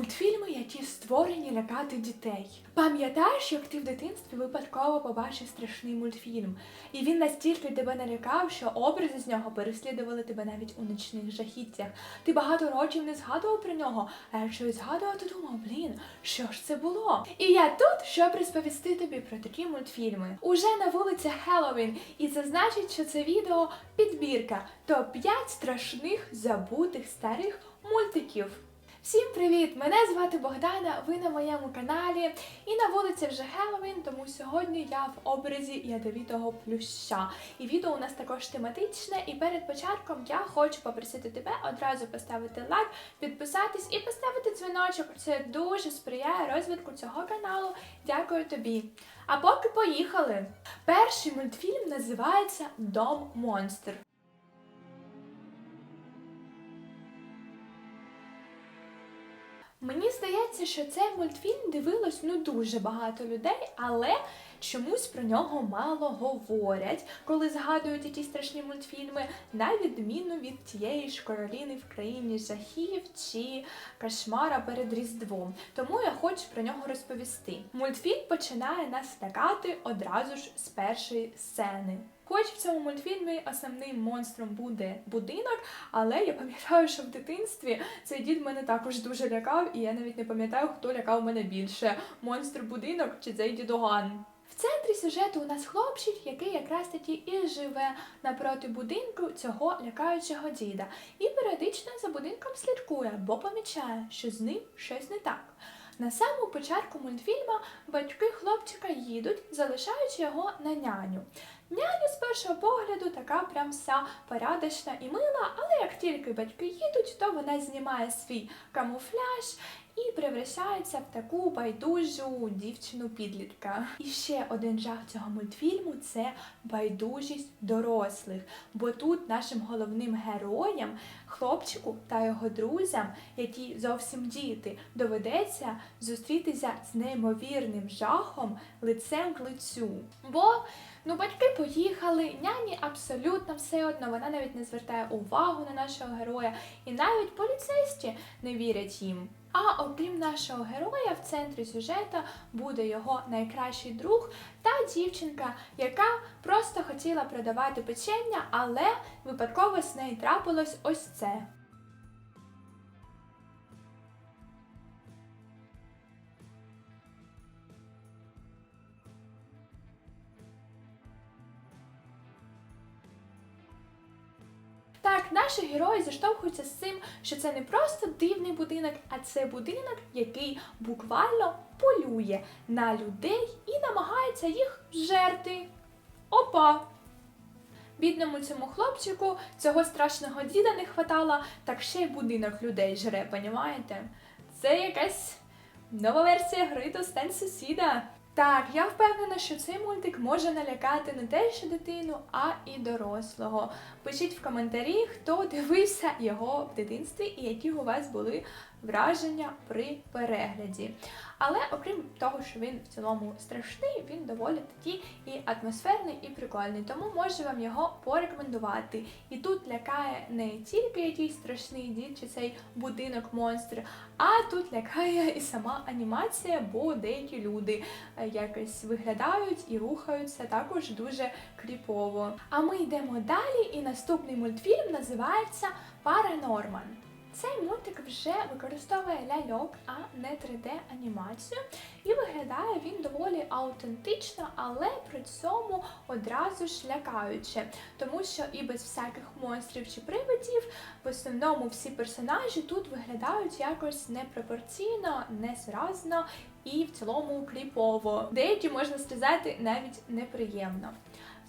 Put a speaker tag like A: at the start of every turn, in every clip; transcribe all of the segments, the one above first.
A: Мультфільми, які створені лякати дітей. Пам'ятаєш, як ти в дитинстві випадково побачив страшний мультфільм, і він настільки тебе налякав, що образи з нього переслідували тебе навіть у нічних жахіттях. Ти багато років не згадував про нього, а якщо і згадував, то думав, блін, що ж це було? І я тут, щоб розповісти тобі про такі мультфільми. Уже на вулиці Хеллоуін, і це значить, що це відео підбірка топ-5 страшних забутих старих мультиків. Всім привіт! Мене звати Богдана, ви на моєму каналі. І на вулиці вже Хеллоуін, тому сьогодні я в образі ядовітого плюща. І відео у нас також тематичне. І перед початком я хочу попросити тебе одразу поставити лайк, підписатись і поставити дзвіночок. Це дуже сприяє розвитку цього каналу. Дякую тобі. А поки поїхали! Перший мультфільм називається Дом Монстр. Мені здається, що цей мультфільм дивилось ну дуже багато людей, але чомусь про нього мало говорять, коли згадують якісь страшні мультфільми, на відміну від тієї ж Кароліни в країні жахів чи кошмара перед Різдвом. Тому я хочу про нього розповісти. Мультфільм починає нас лякати одразу ж з першої сцени. Хоч в цьому мультфільмі основним монстром буде будинок, але я пам'ятаю, що в дитинстві цей дід мене також дуже лякав, і я навіть не пам'ятаю, хто лякав мене більше: монстр будинок чи цей дідуган. Центрі сюжету у нас хлопчик, який якраз таки і живе напроти будинку цього лякаючого діда, і періодично за будинком слідкує, бо помічає, що з ним щось не так. На самому початку мультфільма батьки хлопчика їдуть, залишаючи його на няню. Няня з першого погляду така прям вся порядочна і мила, але як тільки батьки їдуть, то вона знімає свій камуфляж і превращається в таку байдужу дівчину-підлітка. І ще один жах цього мультфільму це байдужість дорослих. Бо тут нашим головним героям, хлопчику та його друзям, які зовсім діти, доведеться зустрітися з неймовірним жахом лицем к лицю. Бо Ну, батьки поїхали, няні абсолютно все одно, вона навіть не звертає увагу на нашого героя, і навіть поліцейські не вірять їм. А окрім нашого героя, в центрі сюжета буде його найкращий друг та дівчинка, яка просто хотіла продавати печення, але випадково з нею трапилось ось це. Наші герої зіштовхуються з цим, що це не просто дивний будинок, а це будинок, який буквально полює на людей і намагається їх жерти. Опа! Бідному цьому хлопчику цього страшного діда не хватало, так ще й будинок людей жре, понімаєте? Це якась нова версія гри до стань сусіда. Так, я впевнена, що цей мультик може налякати не те, що дитину, а і дорослого. Пишіть в коментарі, хто дивився його в дитинстві і які у вас були враження при перегляді. Але окрім того, що він в цілому страшний, він доволі такий і атмосферний, і прикольний. Тому можу вам його порекомендувати. І тут лякає не тільки якийсь страшний дід чи цей будинок монстр, а тут лякає і сама анімація, бо деякі люди е, якось виглядають і рухаються також дуже кріпово. А ми йдемо далі, і наступний мультфільм називається Паранорман. Цей мультик вже використовує ляльок, а не 3D-анімацію, і виглядає він доволі аутентично, але при цьому одразу ж лякаюче, тому що і без всяких монстрів чи привидів, в основному всі персонажі тут виглядають якось непропорційно, несразно і в цілому кліпово. Деякі можна сказати навіть неприємно.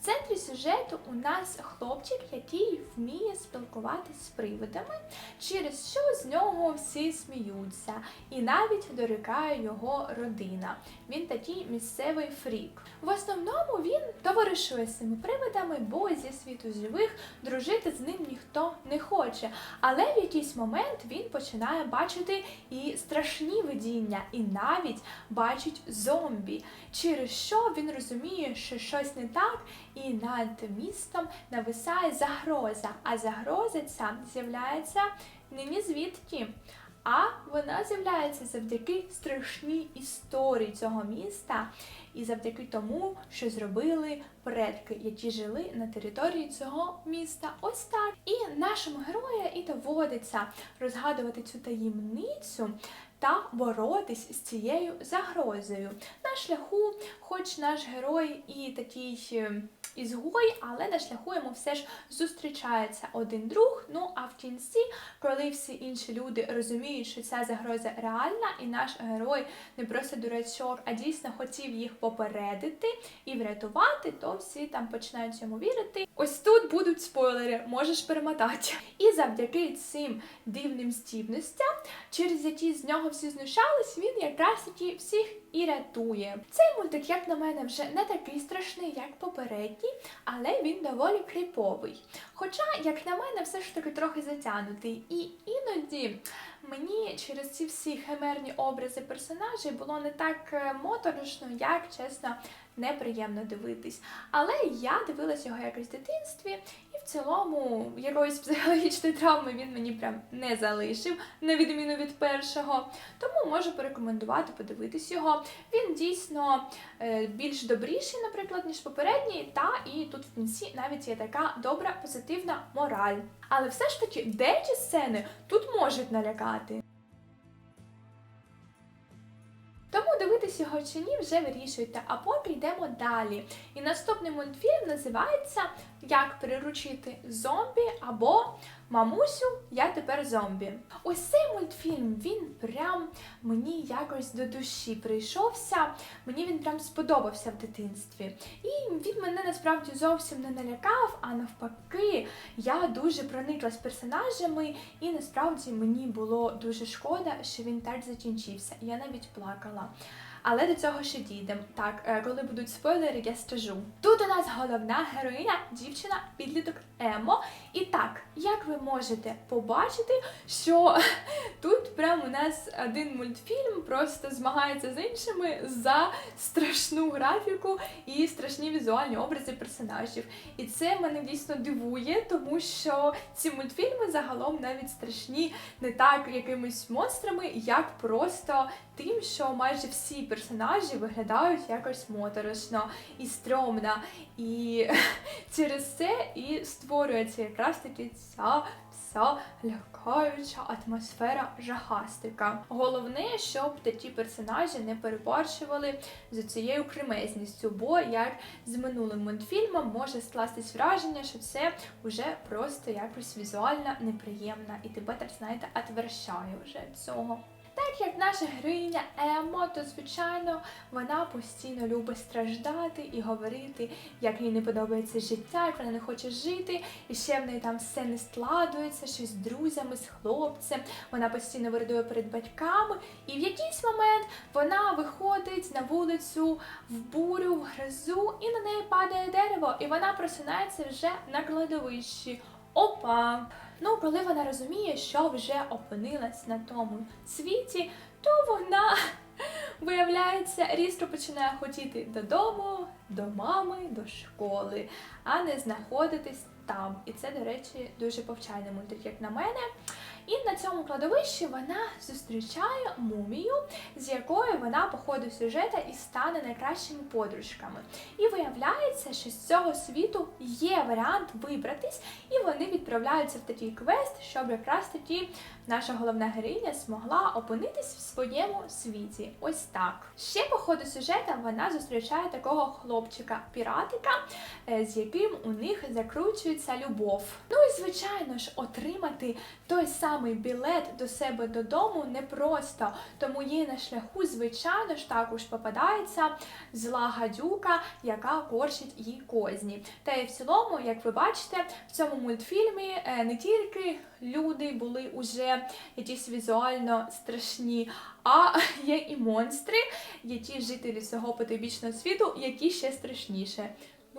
A: В центрі сюжету у нас хлопчик, який вміє спілкуватися з привидами, через що з нього всі сміються, і навіть дорікає його родина. Він такий місцевий фрік. В основному він товаришує з цими привидами, бо зі світу живих дружити з ним ніхто не хоче. Але в якийсь момент він починає бачити і страшні видіння, і навіть бачить зомбі, через що він розуміє, що щось не так і над містом нависає загроза. А загроза ця з'являється не ні звідки, А вона з'являється завдяки страшній історії цього міста і завдяки тому, що зробили предки, які жили на території цього міста. Ось так. І нашому герою і доводиться розгадувати цю таємницю та боротись з цією загрозою. На шляху, хоч наш герой і такий е, ізгой, але на шляху йому все ж зустрічається один друг. Ну а в кінці, коли всі інші люди розуміють, що ця загроза реальна, і наш герой не просто дурачок, а дійсно хотів їх попередити і врятувати, то всі там починають йому вірити. Ось тут будуть спойлери, можеш перемотати. І завдяки цим дивним здібностям, через які з нього всі знущались, він якраз таки всіх і рятує. Цей мультик, як на мене, вже не такий страшний, як попередній, але він доволі кріповий. Хоча, як на мене, все ж таки трохи затягнутий. І іноді мені через ці всі химерні образи персонажей було не так е, моторошно, як чесно, неприємно дивитись. Але я дивилась його якось в дитинстві, цілому якоїсь психологічної травми він мені прям не залишив, на відміну від першого. Тому можу порекомендувати подивитись його. Він дійсно е, більш добріший, наприклад, ніж попередній, та і тут в кінці навіть є така добра позитивна мораль. Але все ж таки деякі сцени тут можуть налякати. Дивитись його чи ні вже вирішуйте, а поки йдемо далі. І наступний мультфільм називається Як приручити зомбі або Мамусю, я тепер зомбі. Ось цей мультфільм він прям мені якось до душі прийшовся. Мені він прям сподобався в дитинстві. І він мене насправді зовсім не налякав, а навпаки, я дуже прониклась персонажами, і насправді мені було дуже шкода, що він так закінчився. Я навіть плакала. Але до цього ще дійдемо. Так, е, коли будуть спойлери, я скажу. Тут у нас головна героїня, дівчина, підліток Емо. І так, як ви можете побачити, що тут прямо у нас один мультфільм просто змагається з іншими за страшну графіку і страшні візуальні образи персонажів. І це мене дійсно дивує, тому що ці мультфільми загалом навіть страшні не так якимись монстрами, як просто тим, що майже всі персонажі виглядають якось моторошно і стрьомно. І через це і створюється якраз таки ця вся лякаюча атмосфера жахастика. Головне, щоб такі персонажі не переборщували з цією кремезністю, бо як з минулим мультфільмом може скластись враження, що це вже просто якось візуально неприємно, і тебе так знаєте, отверщає вже цього. Так як наша героїня Емо, то звичайно вона постійно любить страждати і говорити, як їй не подобається життя, як вона не хоче жити, і ще в неї там все не складується, щось з друзями, з хлопцем. Вона постійно вирадує перед батьками, і в якийсь момент вона виходить на вулицю в бурю, в грозу, і на неї падає дерево, і вона просинається вже на кладовищі. Опа! Ну, коли вона розуміє, що вже опинилась на тому світі, то вона, виявляється, різко починає хотіти додому, до мами, до школи, а не знаходитись там. І це, до речі, дуже повчальний мультик, як на мене. І на цьому кладовищі вона зустрічає мумію, з якою вона по ходу сюжета і стане найкращими подружками. І виявляється, що з цього світу є варіант вибратись, і вони відправляються в такий квест, щоб якраз таки наша головна героїня змогла опинитись в своєму світі. Ось так. Ще по ходу сюжета вона зустрічає такого хлопчика-піратика, е, з яким у них закручується любов. Ну і звичайно ж, отримати той самий білет до себе додому непросто, тому їй на шляху, звичайно ж, також попадається зла гадюка, яка корчить їй козні. Та й в цілому, як ви бачите, в цьому мультфільмі е, не тільки люди були уже якісь візуально страшні, а є і монстри, які жителі цього потойбічного світу, які ще страшніше.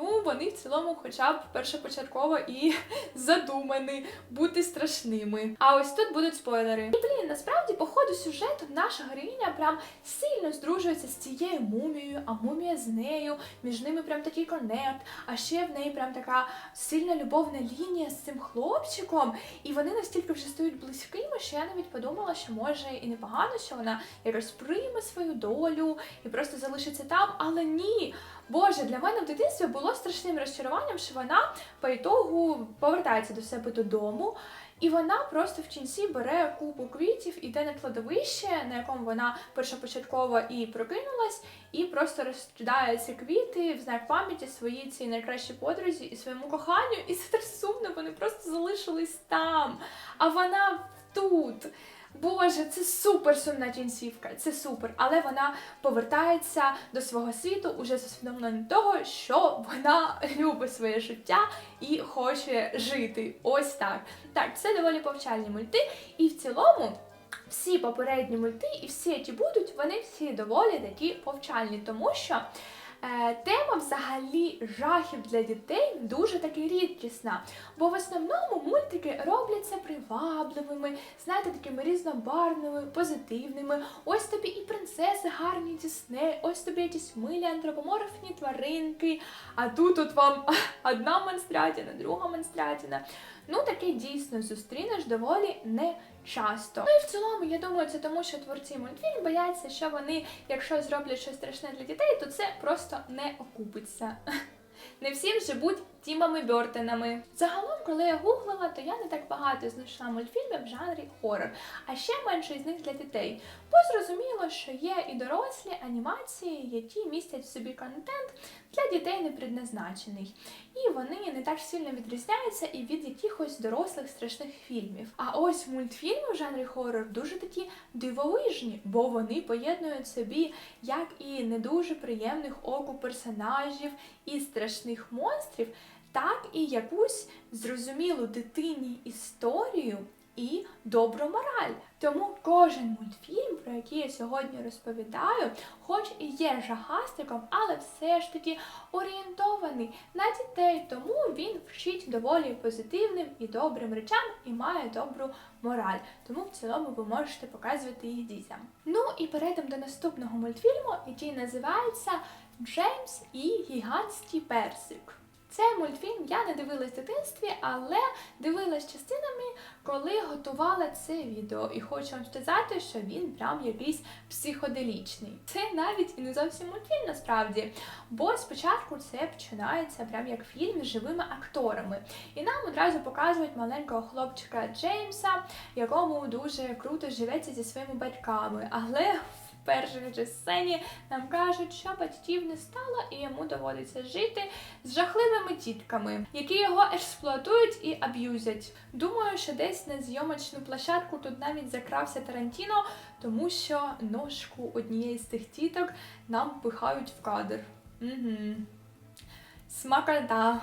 A: Ну, вони в цілому, хоча б першопочатково і задумані бути страшними. А ось тут будуть спойлери. І блін, насправді, по ходу сюжету наша героїня прям сильно здружується з цією мумією, а мумія з нею. Між ними прям такий конект. А ще в неї прям така сильна любовна лінія з цим хлопчиком. І вони настільки вже стають близькими, що я навіть подумала, що може і непогано, що вона якось прийме свою долю і просто залишиться там, але ні. Боже, для мене в дитинстві було страшним розчаруванням, що вона по ітогу повертається до себе додому, і вона просто в кінці бере купу квітів, іде на кладовище, на якому вона першопочатково і прокинулась, і просто розкидає ці квіти в знак пам'яті своїй цій найкращій подрузі і своєму коханню. І це так сумно, вони просто залишились там. А вона тут. Боже, це супер сумна кінцівка, це супер. Але вона повертається до свого світу уже з усвідомленням того, що вона любить своє життя і хоче жити. Ось так. Так, це доволі повчальні мульти, і в цілому. Всі попередні мульти і всі, які будуть, вони всі доволі такі повчальні, тому що тема взагалі жахів для дітей дуже таки рідкісна. Бо в основному мультики робляться привабливими, знаєте, такими різнобарвними, позитивними. Ось тобі і принцеси гарні Дісней, ось тобі якісь милі антропоморфні тваринки. А тут от вам одна монстрятіна, друга монстрятіна. Ну, таке дійсно зустрінеш доволі не часто. Ну і в цілому, я думаю, це тому, що творці мультфільм бояться, що вони, якщо зроблять щось страшне для дітей, то це просто не окупиться. Не всім же будь Тімами Бертонами. Загалом, коли я гуглила, то я не так багато знайшла мультфільмів в жанрі хоррор, а ще менше із них для дітей. Бо зрозуміло, що є і дорослі анімації, які містять в собі контент для дітей не предназначений. І вони не так сильно відрізняються і від якихось дорослих страшних фільмів. А ось мультфільми в жанрі хоррор дуже такі дивовижні, бо вони поєднують собі як і не дуже приємних оку персонажів, і страшних монстрів, так і якусь зрозумілу дитині історію і добру мораль. Тому кожен мультфільм, про який я сьогодні розповідаю, хоч і є жахастиком, але все ж таки орієнтований на дітей, тому він вчить доволі позитивним і добрим речам і має добру мораль. Тому в цілому ви можете показувати їх дітям. Ну і перейдемо до наступного мультфільму, який називається Джеймс і гігантський персик. Це мультфільм я не дивилась в дитинстві, але дивилась частинами, коли готувала це відео. І хочу вам сказати, що він прям якийсь психоделічний. Це навіть і не зовсім мультфільм насправді. Бо спочатку це починається прям як фільм з живими акторами. І нам одразу показують маленького хлопчика Джеймса, якому дуже круто живеться зі своїми батьками. Але першій же сцені нам кажуть, що батьків не стало, і йому доводиться жити з жахливими тітками, які його експлуатують і аб'юзять. Думаю, що десь на зйомочну площадку тут навіть закрався Тарантіно, тому що ножку однієї з цих тіток нам пихають в кадр. Угу. Смакота.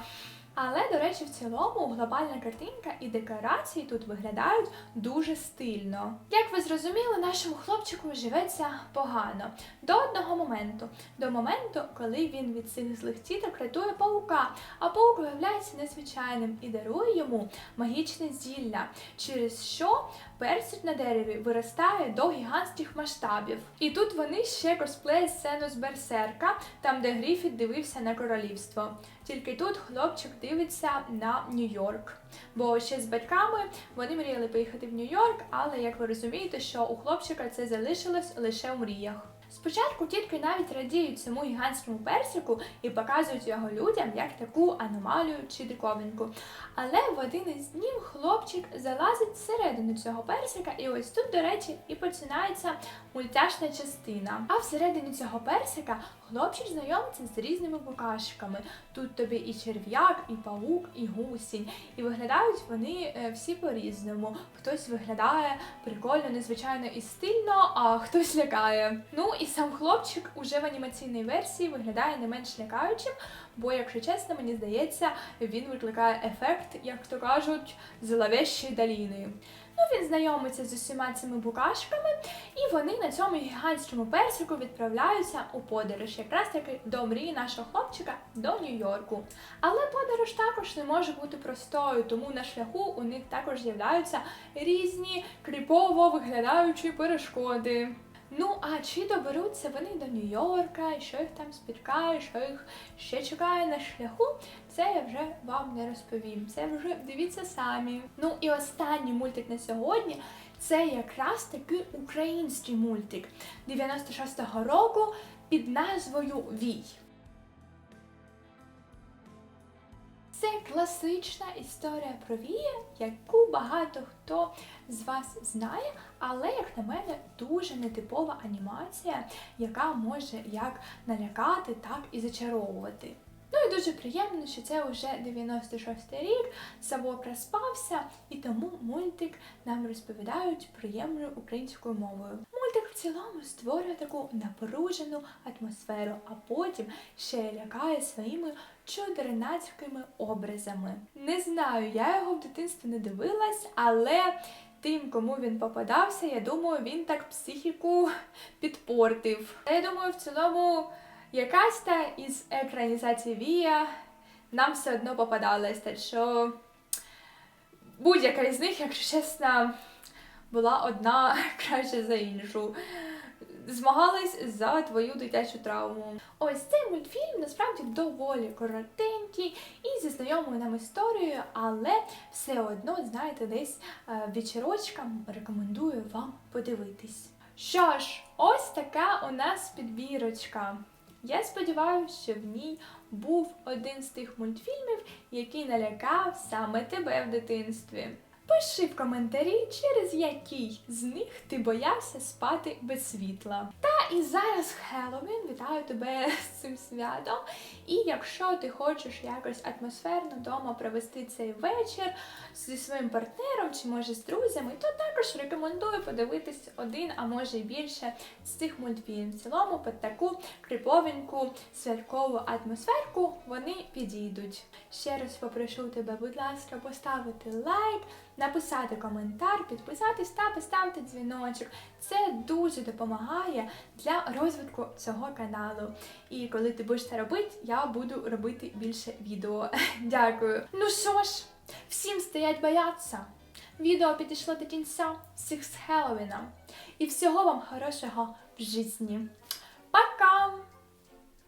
A: Але, до речі, в цілому глобальна картинка і декорації тут виглядають дуже стильно. Як ви зрозуміли, нашому хлопчику живеться погано до одного моменту, до моменту, коли він від цих злих тіток рятує паука, а паук виявляється незвичайним і дарує йому магічне зілля, через що персик на дереві виростає до гігантських масштабів. І тут вони ще косплеять сцену з берсерка, там де Гріфіт дивився на королівство. Тільки тут хлопчик дивиться на Нью-Йорк. Бо ще з батьками вони мріяли поїхати в Нью-Йорк, але як ви розумієте, що у хлопчика це залишилось лише у мріях. Спочатку тітки навіть радіють цьому гігантському персику і показують його людям як таку аномалію чи диковинку. Але в один із днів хлопчик залазить всередину цього персика, і ось тут, до речі, і починається мультяшна частина. А всередині цього персика хлопчик знайомиться з різними букашками. Тут тобі і черв'як, і паук, і гусінь. І виглядають вони е, всі по-різному. Хтось виглядає прикольно, незвичайно і стильно, а хтось лякає. Ну і сам хлопчик уже в анімаційній версії виглядає не менш лякаючим, бо, якщо чесно, мені здається, він викликає ефект, як то кажуть, зловещої доліни. Ну, він знайомиться з усіма цими букашками, і вони на цьому гігантському персику відправляються у подорож, якраз таки до мрії нашого хлопчика до Нью-Йорку. Але подорож також не може бути простою, тому на шляху у них також з'являються різні кріпово виглядаючі перешкоди. Ну, а чи доберуться вони до Нью-Йорка, і що їх там спіткає, що їх ще чекає на шляху, це я вже вам не розповім. Це вже дивіться самі. Ну і останній мультик на сьогодні це якраз таки український мультик 96-го року під назвою Вій. Це класична історія про Вія, яку багато хто з вас знає, але, як на мене, дуже нетипова анімація, яка може як налякати, так і зачаровувати. Ну і дуже приємно, що це вже 96-й рік, Савок розпався, і тому мультик нам розповідають приємною українською мовою. Мультик в цілому створює таку напружену атмосферу, а потім ще лякає своїми чудернацькими образами. Не знаю, я його в дитинстві не дивилась, але тим, кому він попадався, я думаю, він так психіку підпортив. Та я думаю, в цілому якась та із екранізацій Вія нам все одно попадалась, так що будь-яка із них, якщо чесно, була одна краще за іншу. Змагались за твою дитячу травму. Ось цей мультфільм насправді доволі коротенький і зі знайомою нам історією, але все одно, знаєте, десь е, вечірочкам рекомендую вам подивитись. Що ж, ось така у нас підбірочка. Я сподіваюся, що в ній був один з тих мультфільмів, який налякав саме тебе в дитинстві. Пиши в коментарі, через який з них ти боявся спати без світла. Та і зараз Хеллоуін, вітаю тебе з цим святом. І якщо ти хочеш якось атмосферно вдома провести цей вечір зі своїм партнером чи може з друзями, то також рекомендую подивитись один, а може й більше з цих мультфільмів. В цілому під таку криповеньку святкову атмосферку вони підійдуть. Ще раз попрошу тебе, будь ласка, поставити лайк написати коментар, підписатись та поставити дзвіночок. Це дуже допомагає для розвитку цього каналу. І коли ти будеш це робити, я буду робити більше відео. Дякую. Ну що ж, всім стоять бояться. Відео підійшло до кінця всіх з Хеллоуіна. І всього вам хорошого в житті.